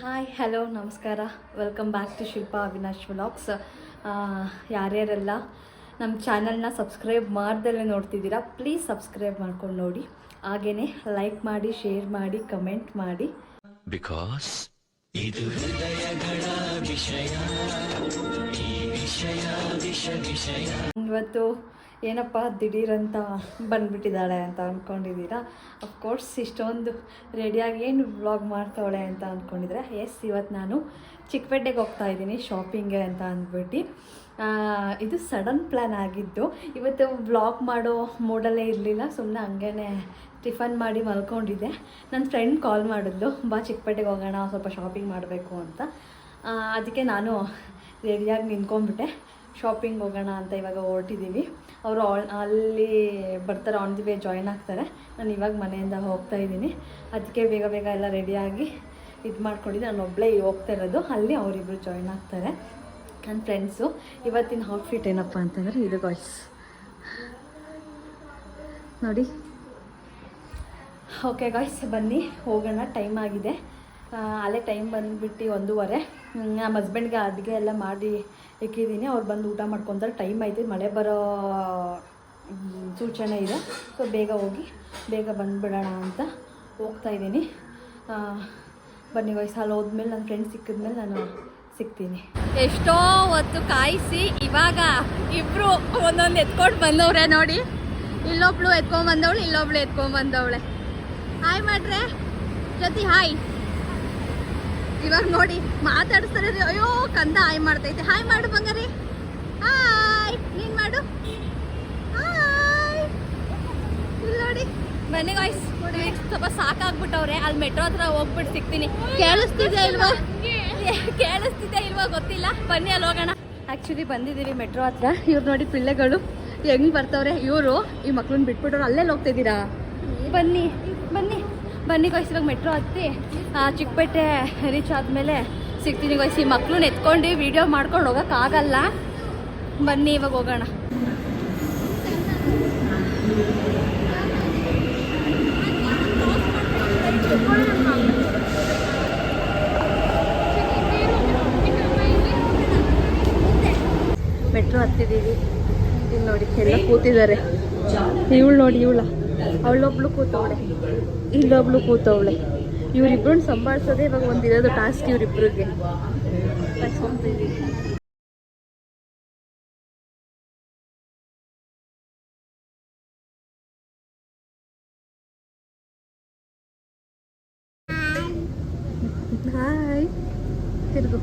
Hi hello ನಮಸ್ಕಾರ. Welcome back to Shilpa Avinash vlogs ಯಾರ್ಯಾರೆಲ್ಲ ನಮ್ಮ ಚಾನಲ್ನ ಸಬ್ಸ್ಕ್ರೈಬ್ ಮಾಡ್ದಲ್ಲೇ ನೋಡ್ತಿದ್ದೀರಾ ಪ್ಲೀಸ್ ಸಬ್ಸ್ಕ್ರೈಬ್ ಮಾಡ್ಕೊಂಡು ನೋಡಿ. ಹಾಗೇ ಲೈಕ್ ಮಾಡಿ ಶೇರ್ ಮಾಡಿ ಕಮೆಂಟ್ ಮಾಡಿ. Because ಇವತ್ತು ಏನಪ್ಪ ದಿಢೀರಂತ ಬಂದ್ಬಿಟ್ಟಿದ್ದಾಳೆ ಅಂತ ಅಂದ್ಕೊಂಡಿದ್ದೀರಾ ಅಫ್ಕೋರ್ಸ್ ಇಷ್ಟೊಂದು ರೆಡಿಯಾಗಿ ಏನು ವ್ಲಾಗ್ ಮಾಡ್ತಾವಳೆ ಅಂತ ಅಂದ್ಕೊಂಡಿದ್ರೆ ಎಸ್ ಇವತ್ತು ನಾನು ಚಿಕ್ಕಪೇಟೆಗೆ ಹೋಗ್ತಾ ಇದ್ದೀನಿ ಶಾಪಿಂಗೆ ಅಂತ ಅಂದ್ಬಿಟ್ಟು. ಇದು ಸಡನ್ ಪ್ಲ್ಯಾನ್ ಆಗಿದ್ದು. ಇವತ್ತು ವ್ಲಾಗ್ ಮಾಡೋ ಮೂಡಲ್ಲೇ ಇರಲಿಲ್ಲ ಸುಮ್ಮನೆ ಹಂಗೇ ಟಿಫನ್ ಮಾಡಿ ಮಲ್ಕೊಂಡಿದ್ದೆ. ನನ್ನ ಫ್ರೆಂಡ್ ಕಾಲ್ ಮಾಡಿದ್ಲು, ಬಾ ಚಿಕ್ಕಪೇಟೆಗೆ ಹೋಗೋಣ, ಸ್ವಲ್ಪ ಶಾಪಿಂಗ್ ಮಾಡಬೇಕು ಅಂತ. ಅದಕ್ಕೆ ನಾನು ರೆಡಿಯಾಗಿ ನಿಂತ್ಕೊಂಡ್ಬಿಟ್ಟೆ. ಶಾಪಿಂಗ್ ಹೋಗೋಣ ಅಂತ ಇವಾಗ ಹೊರಟಿದ್ದೀವಿ ಅವರು ಅಲ್ಲಿ ಬರ್ತಾರೆ ಆನ್ ದಿ ವೇ ಜಾಯ್ನ್ ಆಗ್ತಾರೆ. ನಾನು ಇವಾಗ ಮನೆಯಿಂದ ಹೋಗ್ತಾ ಇದ್ದೀನಿ. ಅದಕ್ಕೆ ಬೇಗ ಬೇಗ ಎಲ್ಲ ರೆಡಿಯಾಗಿ ಇದು ಮಾಡ್ಕೊಂಡಿದ್ದೆ. ನಾನು ಒಬ್ಬಳೇ ಹೋಗ್ತಾ ಇರೋದು. ಅಲ್ಲಿ ಅವರಿಬ್ಬರು ಜಾಯ್ನ್ ಆಗ್ತಾರೆ. ನನ್ನ ಫ್ರೆಂಡ್ಸು ಇವತ್ತಿನ ಔಟ್ಫಿಟ್ ಏನಪ್ಪ ಅಂತಂದರೆ ಇದು ಗಾಯ್ಸ್ ನೋಡಿ. ಓಕೆ ಗಾಯ್ಸ್ ಬನ್ನಿ. ಹೋಗೋಣ. ಟೈಮ್ ಆಗಿದೆ. ಅಲ್ಲೇ ಟೈಮ್ ಬಂದುಬಿಟ್ಟು ಒಂದೂವರೆ. ನಮ್ಮ ಹಸ್ಬೆಂಡ್ಗೆ ಅಡುಗೆ ಎಲ್ಲ ಮಾಡಿ ಇಕ್ಕಿದ್ದೀನಿ ಅವ್ರು ಬಂದು ಊಟ ಮಾಡ್ಕೊತಾರೆ. ಟೈಮ್ ಆಯ್ತು. ಮಳೆ ಬರೋ ಸೂಚನೆ ಇದೆ. ಸೊ ಬೇಗ ಹೋಗಿ, ಬೇಗ ಬಂದುಬಿಡೋಣ ಅಂತ ಹೋಗ್ತಾ ಇದ್ದೀನಿ. ಬನ್ನಿ ವಯಸ್ಸು ಅಲ್ಲಿ ಹೋದ್ಮೇಲೆ ನನ್ನ ಫ್ರೆಂಡ್ ಸಿಕ್ಕಿದ್ಮೇಲೆ ನಾನು ಸಿಗ್ತೀನಿ. ಎಷ್ಟೋ ಹೊತ್ತು ಕಾಯಿಸಿ ಇವಾಗ ಇಬ್ಬರು ಒಂದೊಂದು ಎತ್ಕೊಂಡು ಬಂದವ್ರೆ ನೋಡಿ. ಇಲ್ಲೊಬ್ಳು ಎತ್ಕೊಂಡ್ ಬಂದವಳು, ಇಲ್ಲೊಬ್ಳು ಎತ್ಕೊಂಡ್ ಬಂದವಳೆ. ಹಾಯ್ ಮಾಡ್ರೆ. ಜೊತೆ ಹಾಯ್ ಇವಾಗ ನೋಡಿ ಮಾತಾಡಿಸ್ತಾರೆ. ಅಯ್ಯೋ ಕಂದ ಹಾಯ್ ಮಾಡ್ತೈತೆ. ಹಾಯ್ ಮಾಡು ಬಂಗಾರಿ. ಹಾಯ್. ನೀನ್ ಮಾಡು? ಹಾಯ್. ಇಲ್ಲಿ ನೋಡಿ. ಬನ್ನಿ ಗಾಯ್ಸ್ ಸ್ವಲ್ಪ ಸಾಕಾಗ್ಬಿಟ್ಟವ್ರೆ. ಅಲ್ಲಿ ಮೆಟ್ರೋ ಹತ್ರ ಹೋಗ್ಬಿಟ್ಟು ಸಿಗ್ತೀನಿ. ಕೇಳಿಸ್ತಿದ್ಯಾ ಇಲ್ವಾ? ಕೇಳಿಸ್ತಿದ್ಯಾ ಇಲ್ವಾ ಗೊತ್ತಿಲ್ಲ. ಬನ್ನಿ ಅಲ್ಲಿ ಹೋಗೋಣ. ಆಕ್ಚುಲಿ ಬಂದಿದ್ದೀವಿ ಮೆಟ್ರೋ ಹತ್ರ. ಇವ್ರು ನೋಡಿ ಪಿಳ್ಳೆಗಳು. ಹೆಂಗ್ ಬರ್ತವ್ರೆ ಇವರು? ಈ ಮಕ್ಳನ್ನ ಬಿಟ್ಬಿಟ್ಟವ್ರು ಅಲ್ಲೇ ಹೋಗ್ತಿದ್ದೀರಾ? ಬನ್ನಿ ಬನ್ನಿ. ಬನ್ನಿ ಗಾಯ್ಸ್ ಇವಾಗ ಮೆಟ್ರೋ ಹತ್ತಿ. ಚಿಕ್ಕಪೇಟೆ ರೀಚ್ ಆದಮೇಲೆ ಸಿಗ್ತೀನಿ ಗಾಯ್ಸ್ ಈ ಮಕ್ಳನ್ನ ಎತ್ಕೊಂಡು ವಿಡಿಯೋ ಮಾಡ್ಕೊಂಡು ಹೋಗೋಕ್ಕಾಗಲ್ಲ ಬನ್ನಿ ಇವಾಗ ಹೋಗೋಣ. ಮೆಟ್ರೋ ಹತ್ತಿದ್ದೀವಿ ಇಲ್ಲಿ ನೋಡಿ, ಎಲ್ಲ ಕೂತಿದ್ದಾರೆ. ಇವಳು ನೋಡಿ, ಇವಳ. ಅವಳೊಬ್ಳು ಕೂತವಳೆ. ಇಲ್ಲೊಬ್ಳು ಕೂತವಳೆ. ಇವರಿಬ್ರು ಸಂಭಾಳಿಸೋದೇ ಇವಾಗ ಒಂದಿರೋದು ಟಾಸ್ಕ್ ಇವರಿಬ್ರಿಗೆ. ಹಾಯ್ ತಿರುಗು.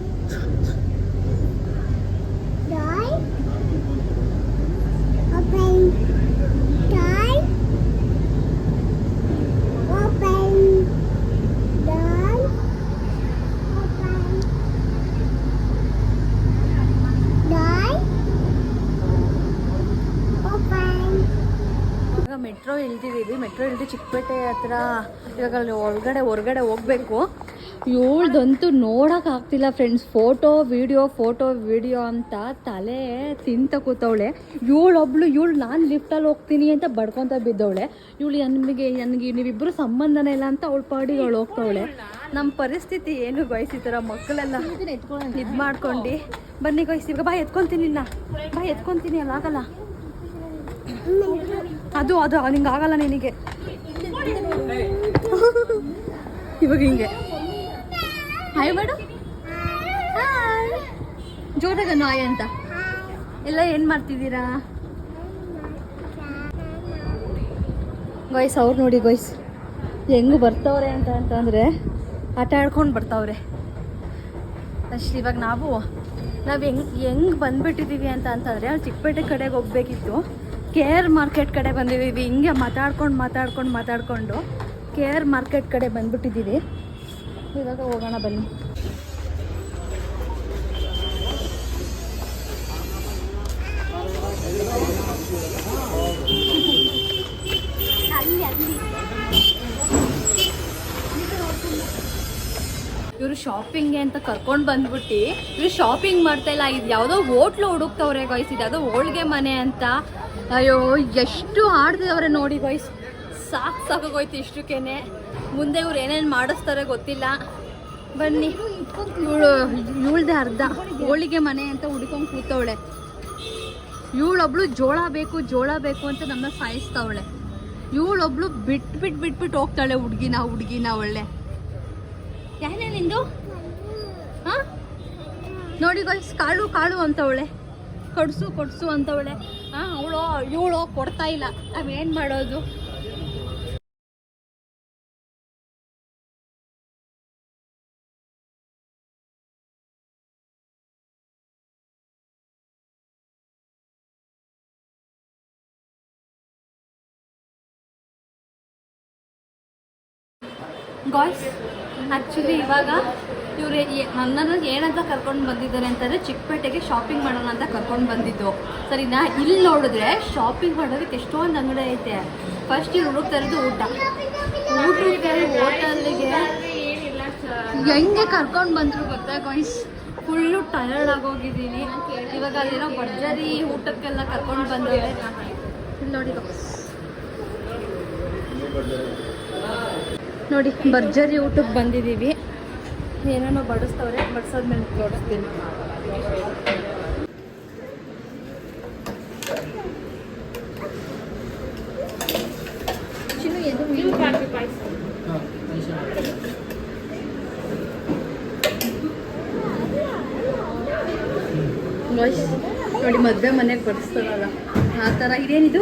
ಇಳ್ದಿದ್ದೀವಿ ಮೆಟ್ರೋ ಇಳಿದು ಚಿಕ್ಕಪೇಟೆ ಹತ್ರ. ಇವಾಗ ಒಳಗಡೆ, ಹೊರಗಡೆ ಹೋಗ್ಬೇಕು. ಇವಳ್ದಂತೂ ನೋಡೋಕ್ಕಾಗ್ತಿಲ್ಲ friends photo video photo video ಅಂತ ತಲೆ ತಿಂತ ಕೂತವಳೆ. ಇವಳೊಬ್ಳು, ಇವಳು ನಾನು ಲಿಫ್ಟಲ್ಲಿ ಹೋಗ್ತೀನಿ ಅಂತ ಬಡ್ಕೊತ ಬಿದ್ದವಳೆ. ಇವಳು ನಮಗೆ ನನಗೆ ನೀವಿಬ್ಬರು ಸಂಬಂಧನೇ ಇಲ್ಲ ಅಂತ ಅವಳ ಪಾಡಿ ಅವಳು ಹೋಗ್ತವಳೆ. ನಮ್ಮ ಪರಿಸ್ಥಿತಿ ಏನು ಈ ಮಕ್ಕಳೆಲ್ಲ? ಇದು ಮಾಡ್ಕೊಂಡು. ಬನ್ನಿ ಗಾಯ್ಸ್ ಈಗ ಬಾ ಎತ್ಕೊತೀನಿ ಇಲ್ಲ ಬಾ ಎತ್ಕೊತೀನಿ ಅಲ್ಲ ಆಗಲ್ಲ ಅದು ಅದು ನಿಂಗೆ ಆಗಲ್ಲ ನಿನಗೆ. ಇವಾಗ ಹಿಂಗೆ. ಹಾಯ್ ಮಾಡು ಹಾಯ್ ಜೋರಾಗ ನಾಯ ಅಂತ. ಎಲ್ಲ ಏನು ಮಾಡ್ತಿದ್ದೀರಾ? ಗಾಯ್ಸ್ ಅವ್ರು ನೋಡಿ ಗಾಯ್ಸ್ ಹೆಂಗೆ ಬರ್ತವ್ರೆ ಅಂತ ಅಂತಂದರೆ ಆಟ ಆಡ್ಕೊಂಡು ಬರ್ತಾವ್ರೆ. ಅಷ್ಟು ಇವಾಗ ನಾವು ನಾವು ಹೆಂಗೆ ಹೆಂಗೆ ಬಂದುಬಿಟ್ಟಿದ್ದೀವಿ ಅಂತ ಅಂತಂದರೆ ಚಿಕ್ಕಪೇಟೆ ಕಡೆಗೆ ಹೋಗ್ಬೇಕಿತ್ತು. ಕೆ ಆರ್ ಮಾರ್ಕೆಟ್ ಕಡೆ ಬಂದಿದ್ದೀವಿ. ಹಿಂಗೆ ಮಾತಾಡ್ಕೊಂಡು ಮಾತಾಡ್ಕೊಂಡು ಮಾತಾಡಿಕೊಂಡು ಕೆ ಆರ್ ಮಾರ್ಕೆಟ್ ಕಡೆ ಬಂದ್ಬಿಟ್ಟಿದ್ದೀವಿ. ಇವಾಗ ಹೋಗೋಣ ಬನ್ನಿ. ಇವರು ಶಾಪಿಂಗ್ ಅಂತ ಕರ್ಕೊಂಡು ಬಂದ್ಬಿಟ್ಟು. ಇವರು ಶಾಪಿಂಗ್ ಮಾಡ್ತಾ ಇಲ್ಲ. ಇದು ಯಾವುದೋ ಹೋಟ್ಲು ಹುಡುಕ್ತವ್ರೆ ಗಾಯ್ಸ್ ಇದು ಯಾವುದೋ ಹೋಳ್ಗೆ ಮನೆ ಅಂತ. ಅಯ್ಯೋ, ಎಷ್ಟು ಆಡ್ತಿದವ್ರೆ ನೋಡಿ ಬಾಯ್ಸ್ ಸಾಕು ಸಾಕಾಗೋಯ್ತು ಇಷ್ಟಕ್ಕೇನೆ. ಮುಂದೆ ಇವ್ರು ಏನೇನು ಮಾಡಿಸ್ತಾರೆ ಗೊತ್ತಿಲ್ಲ. ಬನ್ನಿ. ಇವಳು, ಇವಳ್ದೆ ಅರ್ಧ. ಹೋಳಿಗೆ ಮನೆ ಅಂತ ಹುಡ್ಕೊಂಡು ಕೂತವಳೆ. ಇವಳೊಬ್ಳು ಜೋಳ ಬೇಕು ಜೋಳ ಬೇಕು ಅಂತ ನಮ್ಮ ಸಾಯಿಸ್ತಾವಳೆ. ಇವಳೊಬ್ಳು ಬಿಟ್ಟು ಬಿಟ್ಟು ಬಿಟ್ಬಿಟ್ಟು ಹೋಗ್ತಾಳೆ ಹುಡ್ಗಿನ ಹುಡ್ಗಿನ ಒಳ್ಳೆ. ಯಾನೇ ನಿಂದು? ಹಾ? ನೋಡಿ ಗೈಸ್ ಕಾಳು ಕಾಳು ಅಂತವಳೆ. ಕೊಡ್ಸು ಕೊಡಿಸು ಅಂತವಳೆ. ಹಾ ಅವಳು ಇವಳು ಕೊಡ್ತಾ ಇಲ್ಲ. ನಾವೇನು ಮಾಡೋದು? ಗಾಯ್ಸ್ ಆ್ಯಕ್ಚುಲಿ ಇವಾಗ ಇವರು ನನ್ನನ್ನು ಏನಂತ ಕರ್ಕೊಂಡು ಬಂದಿದ್ದಾರೆ ಅಂತಂದರೆ ಚಿಕ್ಕಪೇಟೆಗೆ ಶಾಪಿಂಗ್ ಮಾಡೋಣ ಅಂತ ಕರ್ಕೊಂಡು ಬಂದಿದ್ದು. ಸರಿನಾ ಇಲ್ಲಿ ನೋಡಿದ್ರೆ ಶಾಪಿಂಗ್ ಮಾಡೋದಕ್ಕೆ ಎಷ್ಟೊಂದು ಅಂಗಡಿ ಐತೆ. ಫಸ್ಟ್ ಇವ್ರು ಹುಡುಕ್ತಾ ಇರೋದು ಊಟ. ಊಟಕ್ಕೆ ಹೋಟೆಲ್ಗೆ ಹೆಂಗೆ ಕರ್ಕೊಂಡು ಬಂದರು ಗೊತ್ತಾ ಗಾಯ್ಸ್ ಫುಲ್ಲು ಟಯರ್ಡ್ ಆಗೋಗಿದ್ದೀನಿ. ಇವಾಗ ಅಲ್ಲಿರೋ ಭರ್ಜರಿ ಊಟಕ್ಕೆಲ್ಲ ಕರ್ಕೊಂಡು ಬಂದಿದೆ ನೋಡಿ ನೋಡಿ, ಭರ್ಜರಿ ಊಟಕ್ಕೆ ಬಂದಿದ್ದೀವಿ. ಏನೇನೋ ಬಡಿಸ್ತವ್ರೆ ಬಡಿಸೋದ್ಮೇಲೆ ತೋರಿಸ್ತೀನಿ ಚಿನ್ನು ಎದು ನೋಡಿ ಮದುವೆ ಮನೆಗೆ ಬಡಿಸ್ತಾರಲ್ಲ ಆ ಥರ ಇದೇನಿದು?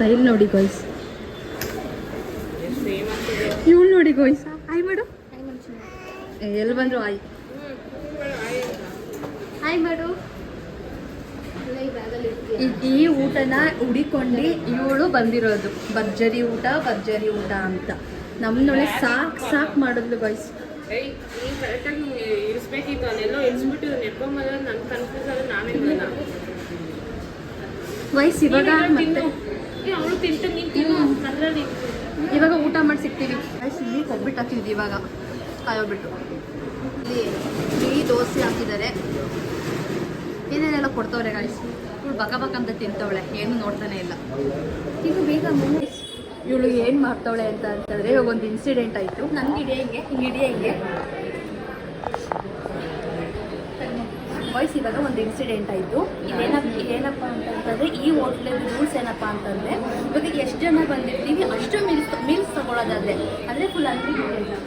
ಸ್ಟೈಲ್ ನೋಡಿ ಗಾಯ್ಸ್ ಇವಳು ನೋಡಿ ಗಾಯ್ಸ್ ಹಾಯ್ ಮಾಡು. ಎಲ್ಲಿ ಬಂದ್ರು? ಆಯ್ ಹಾಯ್ ಮಾಡು. ಈ- ಈ ಊಟನ ಹುಡಿಕೊಂಡು ಇವಳು ಬಂದಿರೋದು. ಭರ್ಜರಿ ಊಟ ಭರ್ಜರಿ ಊಟ ಅಂತ. ನಮ್ಮನ್ನೊಳ್ಳೆ ಸಾಕ್ ಸಾಕ್ ಮಾಡಿದ್ಲು ಗಾಯ್ಸ್ ಕರೆಕ್ಟಾಗಿ ಇರಿಸ್ಬೇಕಿತ್ತು. ಅಲ್ಲೆಲ್ಲೋ ಇರಿಸ್ಬಿಟ್ಟು ನೆಟ್ಕೊಂಬಲ್ಲ ನನ್ ಕನ್ಫ್ಯೂಸ್ ಆದ್ರೆ ನಾನೇ ಇಲ್ಲ ವಯಸ್ಸು ಇವಾಗ ಇವಾಗ ಊಟ ಮಾಡಿ ಸಿಗ್ತೀವಿ. ಗೈಸ್ ಇಲ್ಲಿ ಕೊಬ್ಬಿಟ್ಟು ಹಾಕಿದ್ವಿ ಇವಾಗ. ಕಾಯೋಗ್ಬಿಟ್ಟು ಇಲ್ಲಿ ಇಡ್ಲಿ ದೋಸೆ ಹಾಕಿದ್ದಾರೆ. ಏನೇನೆಲ್ಲ ಕೊಡ್ತವ್ರೆ ಗಾಯ್ಸ್ ಇವಳು ಬಕ ಬಗ ಅಂತ ತಿಂತವಳೆ. ಏನು ನೋಡ್ತಾನೆ ಇಲ್ಲ. ಇದು ಬೇಗ ಇವಳು ಏನು ಮಾಡ್ತವಳೆ ಅಂತ ಅಂತಂದರೆ ಇವಾಗ ಒಂದು ಇನ್ಸಿಡೆಂಟ್ ಆಯಿತು. ನಂಗೆ ಹಿಡಿಯಂಗೆ ಹಿಂಗೆ ಹಿಡಿಯಂಗೆ. ವಾಯ್ಸ್ ಇವಾಗ ಒಂದು ಇನ್ಸಿಡೆಂಟ್ ಆಯಿತು. ಇದೇನಪ್ಪ ಏನಪ್ಪ ಅಂತಂತಂದರೆ ಈ ಹೋಟ್ಲಲ್ಲಿ ರೂಲ್ಸ್ ಏನಪ್ಪ ಅಂತಂದರೆ, ಇವಾಗ ಎಷ್ಟು ಜನ ಬಂದಿರ್ತೀವಿ, ಅಷ್ಟು ಮೀಲ್ಸ್ ಮೀಲ್ಸ್ ತೊಗೊಳೋದಾದ್ರೆ. ಅಂದರೆ ಫುಲ್ ಅನ್ಲಿಮಿಟೆಡ್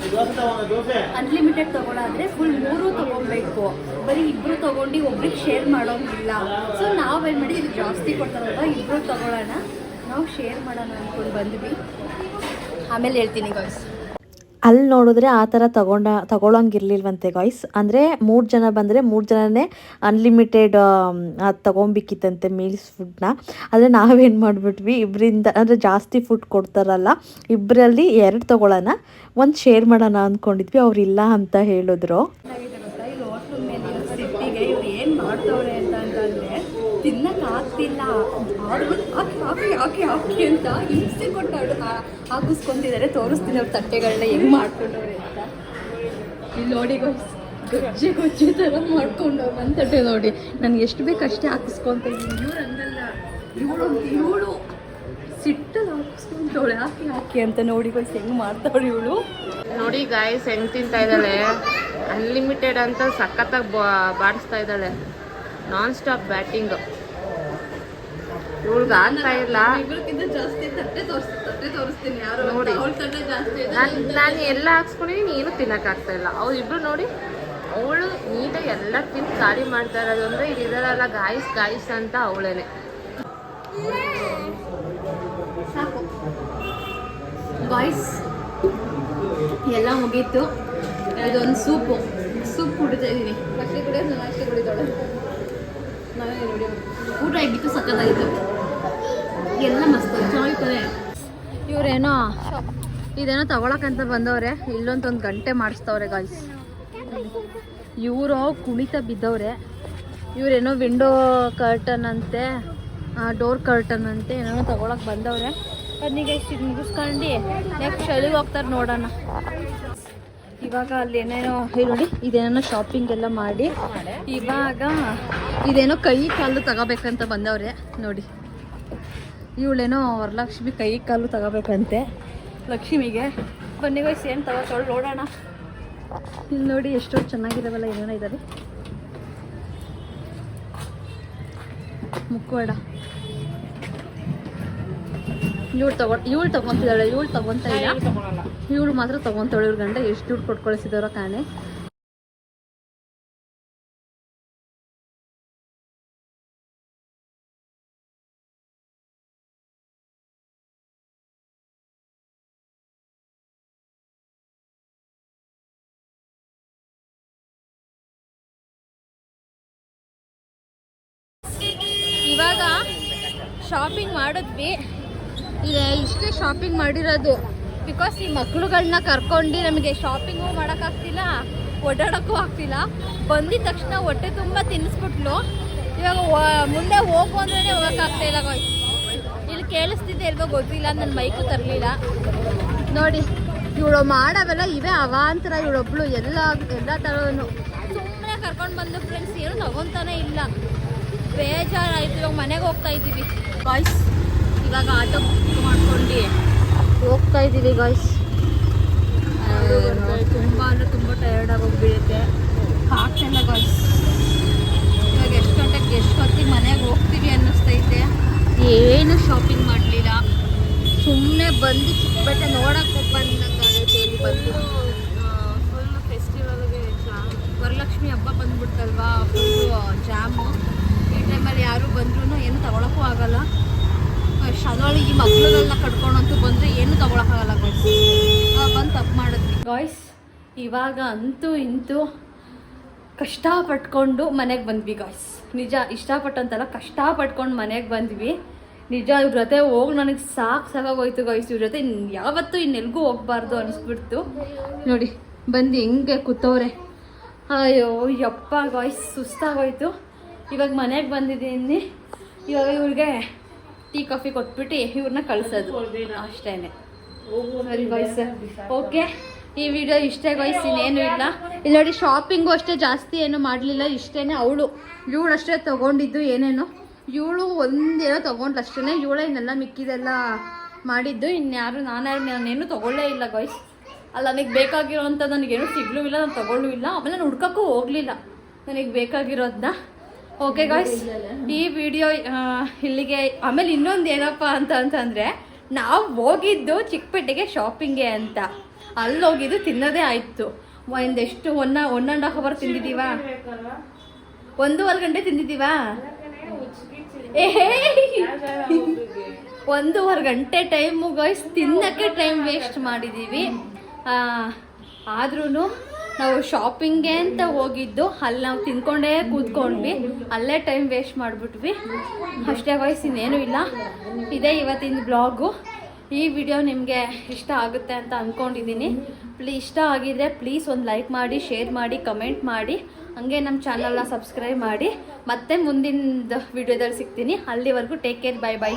ಅನ್ಲಿಮಿಟೆಡ್ ತೊಗೊಳೋದ್ರೆ ಫುಲ್ ಮೂರು ತೊಗೊಬೇಕು ಬರೀ ಇಬ್ಬರು ತೊಗೊಂಡು ಒಬ್ರಿಗೆ ಶೇರ್ ಮಾಡೋಂಗಿಲ್ಲ. ಸೊ ನಾವೇನು ಮಾಡಿ, ಇದು ಜಾಸ್ತಿ ಕೊಡ್ತಾರಲ್ವ ಇಬ್ಬರು ತೊಗೊಳ್ಳೋಣ ನಾವು ಶೇರ್ ಮಾಡೋಣ ಅಂದ್ಕೊಂಡು ಬಂದ್ವಿ. ಆಮೇಲೆ ಹೇಳ್ತೀನಿ ಗಾಯ್ಸ್ ಅಲ್ಲಿ ನೋಡಿದ್ರೆ ಆ ಥರ ತಗೊಂಡ, ತಗೊಳಂಗಿರ್ಲಿಲ್ವಂತೆ ಗಾಯ್ಸ್ ಅಂದರೆ ಮೂರು ಜನ ಬಂದರೆ ಮೂರು ಜನನೇ ಅನ್ಲಿಮಿಟೆಡ್ ಅದು ತೊಗೊಬೇಕಿತ್ತಂತೆ ಮೀಲ್ಸ್ ಫುಡ್ನ ಆದರೆ ನಾವೇನು ಮಾಡಿಬಿಟ್ವಿ ಇಬ್ಬರಿಂದ ಅಂದರೆ ಜಾಸ್ತಿ ಫುಡ್ ಕೊಡ್ತಾರಲ್ಲ ಇಬ್ಬರಲ್ಲಿ ಎರಡು ತೊಗೊಳ್ಳೋಣ ಒಂದು ಶೇರ್ ಮಾಡೋಣ ಅಂದ್ಕೊಂಡಿದ್ವಿ ಅವ್ರು ಇಲ್ಲ ಅಂತ ಹೇಳಿದ್ರು. ಏನಾಗಿದೆ ಹಾಕಿ ಹಾಕಿ ಅಂತ ಹಿಂಸೆ ಕೊಟ್ಟು ಅವರು ಹಾಕಿಸ್ಕೊಂತಿದ್ದಾರೆ ತೋರಿಸ್ತೀನಿ ಅವ್ರ ತಟ್ಟೆಗಳನ್ನ ಹೆಂಗ್ ಮಾಡ್ಕೊಂಡವ್ರೆ ಅಂತ. ಇಲ್ಲಿ ನೋಡಿ ಗೊಜ್ಜೆ ಗೊಜ್ಜೆ ಥರ ಮಾಡ್ಕೊಂಡು ನನ್ನ ತಟ್ಟೆ ನೋಡಿ, ನನಗೆ ಎಷ್ಟು ಬೇಕು ಅಷ್ಟೇ ಹಾಕಿಸ್ಕೊಂತ ಇವ್ರು ಹಂಗಲ್ಲ. ಇವಳು ಇವಳು ಸಿಟ್ಟಲ್ಲಿ ಹಾಕಿಸ್ಕೊಂತವಳೆ, ಹಾಕಿ ಹಾಕಿ ಅಂತ ನೋಡಿ ಗೊಜ್ ಹೆಂಗ್ ಮಾಡ್ತಾವಳು ಇವಳು. ನೋಡಿ ಗಾಯ್ಸ್ ಹೆಂಗ್ ತಿಂತಾ ಇದ್ದಾಳೆ. ಅನ್ಲಿಮಿಟೆಡ್ ಅಂತ ಸಖತ್ತಾಗಿ ಬಾಡಿಸ್ತಾ ಇದ್ದಾಳೆ. ನಾನ್ ಸ್ಟಾಪ್ ಬ್ಯಾಟಿಂಗ್ ಇವಳ್ಗೆ ಆಗ್ತಾ ಇಲ್ಲ. ನೋಡಿ. ನಾನು ನಾನು ಎಲ್ಲ ಹಾಕ್ಸ್ಕೊಂಡು ನೀನು ತಿನ್ನೋಕ್ಕಾಗ್ತಾ ಇಲ್ಲ. ಅವ್ರು ಇಬ್ರು ನೋಡಿ ಅವಳು ನೀಟಾಗಿ ಎಲ್ಲ ತಿಂದು ಖಾಲಿ ಮಾಡ್ತಾ ಇರೋದು ಅಂದ್ರೆ ಇದರಲ್ಲ ಗಾಯಿಸ್ ಗಾಯಸ್ ಅಂತ ಅವಳೇನೆ. ಸಾಕು. ಬಾಯ್ಸ್ ಎಲ್ಲ ಮುಗೀತು. ಇದೊಂದು ಸೂಪು. ಸೂಪ್ ಕುಡಿತಾ ಇದ್ದೀನಿ ಅಷ್ಟೇ ಕುಡಿಯೋದು ನಾನು ಅಷ್ಟೇ ಕುಡಿತಾಳೆ ಊಟ ಆಗಿತ್ತು ಸಖತ್ತಾಗಿತ್ತು ಎಲ್ಲ ಮಸ್ತ್ ಚೆನ್ನಾಗಿರ್ತದೆ ಇವರೇನೋ, ಇದೇನೋ ತಗೊಳಕಂತ ಬಂದವ್ರೆ ಇಲ್ಲೊಂದು ಒಂದು ಗಂಟೆ ಮಾಡಿಸ್ತವ್ರೆ ಗಾಯ್ಸ್ ಇವರು ಕುಣಿತ ಬಿದ್ದವ್ರೆ. ಇವರೇನೋ ವಿಂಡೋ ಕರ್ಟನ್ ಅಂತೆ ಡೋರ್ ಕರ್ಟನ್ ಅಂತೆ, ಏನೋ ತಗೊಳಕ್ ಬಂದವ್ರೆ. ಅದನ್ನ ಗೈಸ್ ಇದು ಮುಗಿಸ್ಕೊಂಡು ನೆಕ್ಸ್ಟ್ ಚಳಿಗೆ ಹೋಗ್ತಾರೆ ನೋಡೋಣ. ಇವಾಗ ಅಲ್ಲಿ ಏನೇನೋ ಹೇಳಿ ಇದೇನೋ ಶಾಪಿಂಗ್ ಎಲ್ಲ ಮಾಡಿ. ಇವಾಗ ಇದೇನೋ ಕೈ ಕಾಲು ತಗೋಬೇಕಂತ ಬಂದವ್ರೆ ನೋಡಿ. ಇವಳೇನೋ ವರಲಕ್ಷ್ಮಿ ಕೈ ಕಾಲು ತಗೋಬೇಕಂತೆ. ಲಕ್ಷ್ಮಿಗೆ. ಬನ್ನಿ ವಯಸ್ಸು ಏನು ತಗೋತಾಳು ನೋಡೋಣ. ಇಲ್ಲಿ ನೋಡಿ ಎಷ್ಟೋ ಚೆನ್ನಾಗಿದಾವಲ್ಲ ಏನೇನೋ ಇದ್ದಾರೆ ಮುಕ್ಕೋಡ ಇವಳು ತಗೋ ಇವಳು ತಗೊಂತಿದ್ದಾಳೆ ಇವಳು ತಗೊಂತ ಇಲ್ಲ. ಇವಳು ಮಾತ್ರ ತಗೊಂತಾಳೆ, ಇವ್ರ ಗಂಡ ಎಷ್ಟು ದುಡ್ಡು ಕೊಟ್ಟು ಕಳಿಸಿದಾರೋ ಕಾಣೆ ಇವಾಗ ಶಾಪಿಂಗ್ ಮಾಡಿದ್ವಿ. ಇಷ್ಟೇ ಶಾಪಿಂಗ್ ಮಾಡಿರೋದು. ಬಿಕಾಸ್ ಈ ಮಕ್ಳುಗಳನ್ನ ಕರ್ಕೊಂಡು ನಮಗೆ ಶಾಪಿಂಗು ಮಾಡೋಕ್ಕಾಗ್ತಿಲ್ಲ, ಓಡಾಡೋಕ್ಕೂ ಆಗ್ತಿಲ್ಲ. ಬಂದಿದ ತಕ್ಷಣ ಹೊಟ್ಟೆ ತುಂಬ ತಿನ್ನಿಸ್ಬಿಟ್ಲು ಇವಾಗ ಮುಂದೆ ಹೋಗು ಅಂದ್ರೆ ಹೋಗೋಕ್ಕಾಗ್ತಾ ಇಲ್ಲ ಇಲ್ಲಿ ಕೇಳಿಸ್ತಿದ್ದೆ ಇಲ್ವೋ ಗೊತ್ತಿಲ್ಲ ನನ್ನ ಮೈಕು ತರಲಿಲ್ಲ. ನೋಡಿ, ಇವಳು ಮಾಡವೆಲ್ಲ ಇವೇ ಅವಾಂತರ, ಇವಳೊಬ್ಳು ಎಲ್ಲ ಎಲ್ಲ ಥರನು ಸುಮ್ಮನೆ ಕರ್ಕೊಂಡು ಬಂದು ಫ್ರೆಂಡ್ಸ್ ಏನು ತಗೊತಾನೆ ಇಲ್ಲ. ಬೇಜಾರಾಯಿತು, ಇವಾಗ ಮನೆಗೆ ಹೋಗ್ತಾ ಇದ್ದೀವಿ. ಬಾಯ್ಸ್ ಇವಾಗ ಆಟೋ ಮಾಡ್ಕೊಂಡು ಹೋಗ್ತಾ ಇದ್ದೀವಿ ಗಾಯ್ಸ್ ತುಂಬ ಅಂದರೆ ತುಂಬ ಟಯರ್ಡ್ ಆಗೋಗ್ಬಿಡುತ್ತೆ ಆಗ್ತಿಲ್ಲ ಗಾಯ್ಸ್ ಇವಾಗ ಎಷ್ಟು ಗಂಟೆಗೆ ಎಷ್ಟು ಹೊತ್ತಿಗೆ ಮನೆಗೆ ಹೋಗ್ತೀವಿ ಅನ್ನಿಸ್ತೈತೆ ಏನು ಶಾಪಿಂಗ್ ಮಾಡಲಿಲ್ಲ. ಸುಮ್ಮನೆ ಬಂದು ಚಿಕ್ಕಪೇಟೆ ನೋಡಕ್ಕೆ ಬಂದಂಗಾಗೈತೆ ಇಲ್ಲಿ ಬಂದು. ಫುಲ್ ಫೆಸ್ಟಿವಲ್ಗೆ ವರಲಕ್ಷ್ಮಿ ಹಬ್ಬ ಬಂದ್ಬಿಡ್ತಲ್ವಾ? ಫುಲ್ಲು ಜಾಮು ಈ ಟೈಮಲ್ಲಿ ಯಾರು ಬಂದ್ರೂ ಏನು ತಗೊಳಕ್ಕೂ ಆಗಲ್ಲ. ಅದರೊಳಗೆ ಈ ಮಕ್ಕಳನ್ನ ಕಟ್ಕೊಂಡಂತೂ ಬಂದರೆ ಏನು ತಗೊಳಕ್ಕಾಗಲ್ಲ ಗಾಯ್ಸ್ ಬಂದು ತಪ್ಪು ಮಾಡಿದ್ವಿ. ಗಾಯ್ಸ್ ಇವಾಗ ಅಂತೂ ಇಂತೂ ಕಷ್ಟಪಟ್ಕೊಂಡು ಮನೆಗೆ ಬಂದ್ವಿ ಗಾಯ್ಸ್ ನಿಜ, ಇಷ್ಟಪಟ್ಟಂತಲ್ಲ ಕಷ್ಟ ಪಟ್ಕೊಂಡು ಮನೆಗೆ ಬಂದ್ವಿ. ನಿಜ, ಇವ್ರ ಜೊತೆ ಹೋಗಿ ನನಗೆ ಸಾಕು ಸಾಕಾಗೋಯ್ತು ಗಾಯ್ಸ್ ಇವ್ರ ಜೊತೆ ಯಾವತ್ತೂ ಇನ್ನೆಲ್ಗೂ ಹೋಗ್ಬಾರ್ದು ಅನಿಸ್ಬಿಡ್ತು. ನೋಡಿ, ಬಂದು ಹೆಂಗೆ ಕೂತವ್ರೆ. ಅಯ್ಯೋ, ಯಪ್ಪ ಗಾಯ್ಸ್ ಸುಸ್ತಾಗೋಯ್ತು. ಇವಾಗ ಮನೆಗೆ ಬಂದಿದ್ದೀನಿ. ಇವಾಗ ಇವ್ರಿಗೆ ಟೀ ಕಾಫಿ ಕೊಟ್ಬಿಟ್ಟು ಇವ್ರನ್ನ ಕಳ್ಸೋದು. ಅಷ್ಟೇನೆ. ಓಕೆ ಈ ವಿಡಿಯೋ ಇಷ್ಟೇ ಗಾಯ್ಸ್ ಇನ್ನೇನು ಇಲ್ಲ. ಇಲ್ಲಿ ನೋಡಿ ಶಾಪಿಂಗು ಅಷ್ಟೇ ಜಾಸ್ತಿ ಏನು ಮಾಡಲಿಲ್ಲ. ಇಷ್ಟೇ ಅವಳು. ಇವಳು ಅಷ್ಟೇ ತೊಗೊಂಡಿದ್ದು ಏನೇನು. ಇವಳು ಒಂದೇನೋ ತೊಗೊಂಡು ಅಷ್ಟೇ ಇವಳೇ ಇನ್ನೆಲ್ಲ ಮಿಕ್ಕಿದೆಲ್ಲ ಮಾಡಿದ್ದು. ಇನ್ಯಾರು ನಾನು ನಾನೇನು ತೊಗೊಳ್ಳೇ ಇಲ್ಲ ಗಾಯ್ಸ್ ಅಲ್ಲ ನನಗೆ ಬೇಕಾಗಿರೋವಂಥ ನನಗೇನು ಸಿಗ್ಲೂ ಇಲ್ಲ ನಾನು ತೊಗೊಳ್ಳೂ ಇಲ್ಲ. ಆಮೇಲೆ ನಾನು ಹುಡ್ಕೋಕ್ಕೂ ಹೋಗಲಿಲ್ಲ. ನನಗೆ ಬೇಕಾಗಿರೋದನ್ನ ಓಕೆ ಗಾಯ್ಸ್ ಈ ವಿಡಿಯೋ ಇಲ್ಲಿಗೆ ಆಮೇಲೆ ಇನ್ನೊಂದು ಏನಪ್ಪ ಅಂತ ಅಂತಂದರೆ ನಾವು ಹೋಗಿದ್ದು ಚಿಕ್ಕಪೇಟೆಗೆ ಶಾಪಿಂಗೆ ಅಂತ. ಅಲ್ಲಿ ಹೋಗಿದ್ದು ತಿನ್ನೋದೇ ಆಯಿತು. ಎಷ್ಟು one one and half hour ತಿಂದಿದ್ದೀವಾ? ಒಂದೂವರೆ ಗಂಟೆ ತಿಂದಿದ್ದೀವಾ? ಏ ಒಂದೂವರೆ ಗಂಟೆ ಟೈಮು ಗಾಯ್ಸ್ ತಿನ್ನಕ್ಕೆ ಟೈಮ್ ವೇಸ್ಟ್ ಮಾಡಿದ್ದೀವಿ. ಆದ್ರೂ ನಾವು ಶಾಪಿಂಗ್ಗೆ ಅಂತ ಹೋಗಿದ್ದು, ಅಲ್ಲಿ ನಾವು ತಿನ್ಕೊಂಡೇ ಕೂತ್ಕೊಂಡ್ವಿ. ಅಲ್ಲೇ ಟೈಮ್ ವೇಸ್ಟ್ ಮಾಡಿಬಿಟ್ವಿ. ಅಷ್ಟೇ ವಯಸ್ಸು ಇನ್ನೇನು ಇಲ್ಲ. ಇದೇ ಇವತ್ತಿನ ಬ್ಲಾಗು ಈ ವಿಡಿಯೋ ನಿಮಗೆ ಇಷ್ಟ ಆಗುತ್ತೆ ಅಂತ ಅಂದ್ಕೊಂಡಿದ್ದೀನಿ ಪ್ಲೀ ಇಷ್ಟ ಆಗಿದ್ರೆ ಪ್ಲೀಸ್ ಒಂದು ಲೈಕ್ ಮಾಡಿ ಶೇರ್ ಮಾಡಿ ಕಮೆಂಟ್ ಮಾಡಿ. ಹಂಗೆ ನಮ್ಮ ಚಾನಲ್ನ ಸಬ್ಸ್ಕ್ರೈಬ್ ಮಾಡಿ. ಮತ್ತೆ ಮುಂದಿನ ವಿಡಿಯೋದಲ್ಲಿ ಸಿಗ್ತೀನಿ. ಅಲ್ಲಿವರೆಗೂ ಟೇಕ್ ಕೇರ್ ಬೈ ಬೈ